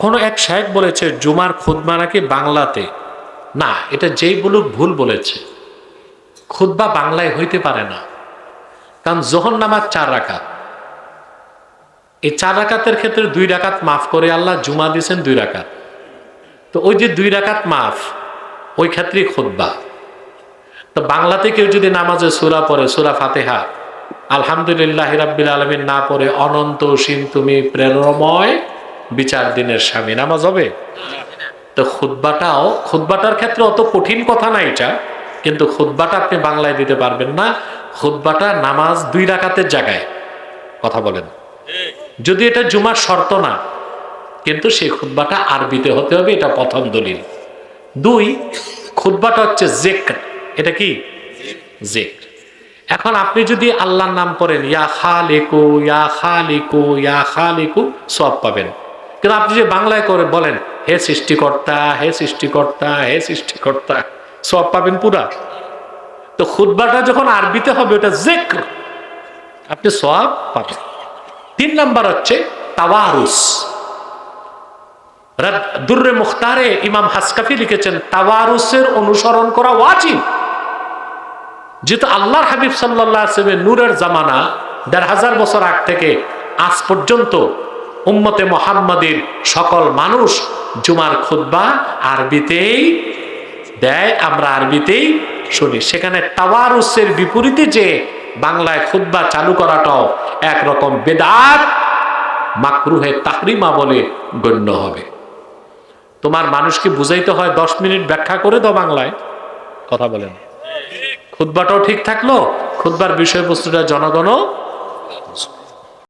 কোনো এক শায়েক বলেছে, জুমার খুদ্া নাকি বাংলাতে? না, এটা যেই বলুক ভুল বলেছে। খুদ্া বাংলায় হইতে পারে না। কারণ জোহর নামাজ চার রাকাত। এই চার রাকাতের ক্ষেত্রে দুই রাকাত মাফ করে আল্লাহ, জুমা দিয়েছেন দুই রাকাত। তো ওই যে দুই রাকাত মাফ, ওই ক্ষেত্রেই খুদ্া তো বাংলাতে কেউ যদি নামাজে সুরা পড়ে, সুরা ফাতেহা, আলহামদুলিল্লাহ রাব্বিল আলমিন না পড়ে, অনন্ত সীম তুমি প্রেরণময় বিচার দিনের স্বামী, নামাজ হবে? তো খুদ্বাটাও খুদ্বাটার ক্ষেত্রে অত কঠিন কথা না এটা, কিন্তু খুদ্বাটা আপনি বাংলায় দিতে পারবেন না। খুদ্বাটা নামাজ দুই রাকাতের জায়গায়, কথা বলেন। যদি এটা জুমার শর্ত না, কিন্তু সেই খুদ্বাটা আরবিতে হতে হবে, এটা প্রথম দলিল। দুই খুদ্বাটা হচ্ছে জেক এটা কি? জেক এখন আপনি যদি আল্লাহর নাম করেন, ইয়া খালিকু ইয়া খালিকু ইয়া খালিকু সব পাবেন। কিন্তু আপনি যে বাংলায় করে বলেন, হে সৃষ্টিকর্তা হে সৃষ্টিকর্তা হে সৃষ্টিকর্তা সব পাবেন পুরা। তো খুদ্বাটা যখন আরবিতে হবে, ওটা জেক আপনি সব পাবেন। তিন নাম্বার হচ্ছে তাওয়ারুস। দুর্রে মুখতারে ইমাম হাসকাফি লিখেছেন, তাওয়ারুসের অনুসরণ করা ওয়াজিব। যেহেতু আল্লাহর হাবিব সাল্লাহ নূরের জামানা দেড় হাজার বছর আগ থেকে আজ পর্যন্ত উম্মতে মোহাম্মদের সকল মানুষ জুমার খুদ্া আরবিতেই দেয়, আমরা আরবিতেই শুনি। সেখানে তাওয়ারুসের বিপরীতে যে বাংলায় খুদ্া চালু করাটাও একরকম বেদাত, মাকরুহে তাহরিমা বলে গণ্য হবে। তোমার মানুষকে বুঝাইতে হয়, দশ মিনিট ব্যাখ্যা করে দাও বাংলায়, কথা বলেন। খুদ্বাটাও ঠিক থাকল? খুদ্বার বিষয়বস্তুটা জনগণও